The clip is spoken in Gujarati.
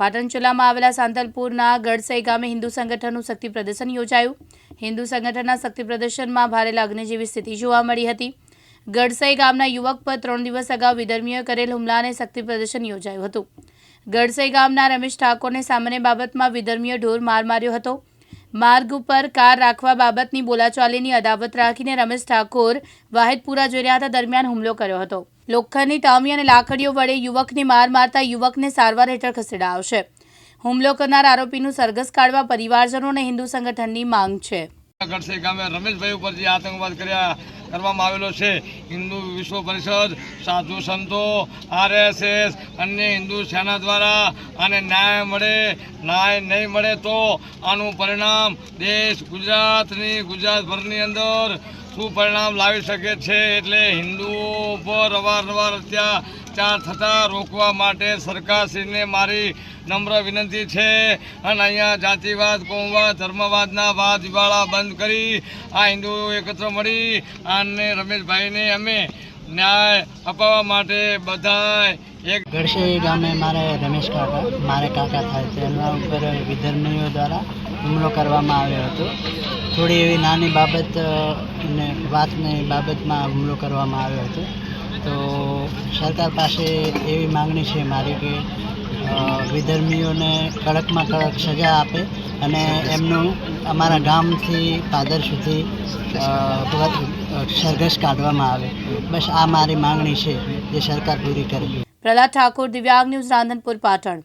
પાટણ જિલ્લામાં આવેલા સાંતલપુરના ગડસઈ ગામે હિન્દુ સંગઠનનું શક્તિ પ્રદર્શન યોજાયું. હિન્દુ સંગઠનના શક્તિ પ્રદર્શનમાં ભારે લાગણી જેવી સ્થિતિ જોવા મળી હતી. ગડસઈ ગામના યુવક પર ત્રણ દિવસ અગાઉ વિધર્મીઓએ કરેલ હુમલાને શક્તિ પ્રદર્શન યોજાયું હતું. ગડસઈ ગામના રમેશ ઠાકોરને સામાન્ય બાબતમાં વિધર્મીઓ ઢોર માર માર્યો હતો. માર્ગ ઉપર કાર રાખવા બાબતની બોલાચાલીની અદાવત રાખીને રમેશ ઠાકોર વાહિદપુરા જઈ રહ્યા હતા દરમિયાન હુમલો કર્યો હતો. લોખંડની ટામી અને લાકડીઓ વડે યુવકને માર મારતા યુવકને સારવાર હેઠળ ખસેડાયો હુમલો કરનાર આરોપીનું સરઘસ કાઢવા પરિવારજનો અને હિન્દુ સંગઠનની માંગ છે. રમેશભાઈ ઉપર આતંકવાદ કર્યા કરવામાં આવેલો છે. હિન્દુ વિશ્વ પરિષદ, સાધુ સંતો, આરએસએસ અન્ય હિન્દુ સેના દ્વારા આને ન્યાય મળે, ન્યાય નહીં મળે તો આનું પરિણામ દેશ ગુજરાતની ગુજરાતભરની અંદર શું પરિણામ લાવી શકે છે એટલે હિન્દુઓ ઉપર અવારનવાર અત્યાચાર થતા રોકવા માટે સરકારશ્રીને મારી નમ્ર વિનંતી છે. અને અહીંયા જાતિવાદ, કોમવાદ, ધર્મવાદના વાદ વિવાળા બંધ કરી આ હિન્દુઓ એકત્ર મળી. અને રમેશભાઈને અમે ન્યાય અપાવવા માટે બધાય એક ગળશેરી ગામે મારે રમેશ કાકા, મારે કાકા થાય છે. એમના ઉપર વિધર્મીઓ દ્વારા હુમલો કરવામાં આવ્યો હતો. થોડી એવી નાની બાબત ને વાતની બાબતમાં હુમલો કરવામાં આવ્યો હતો. તો સરકાર પાસે એવી માંગણી છે મારી કે વિધર્મીઓને કડકમાં કડક સજા આપે અને એમનું અમારા ગામથી પાદર સુધી સરઘસ કાઢવામાં આવે. બસ આ મારી માંગણી છે જે સરકાર પૂરી કરે પ્રહલાદ ઠાકોર, દિવ્યાંગ ન્યૂઝ રાંધનપુર, પાટણ.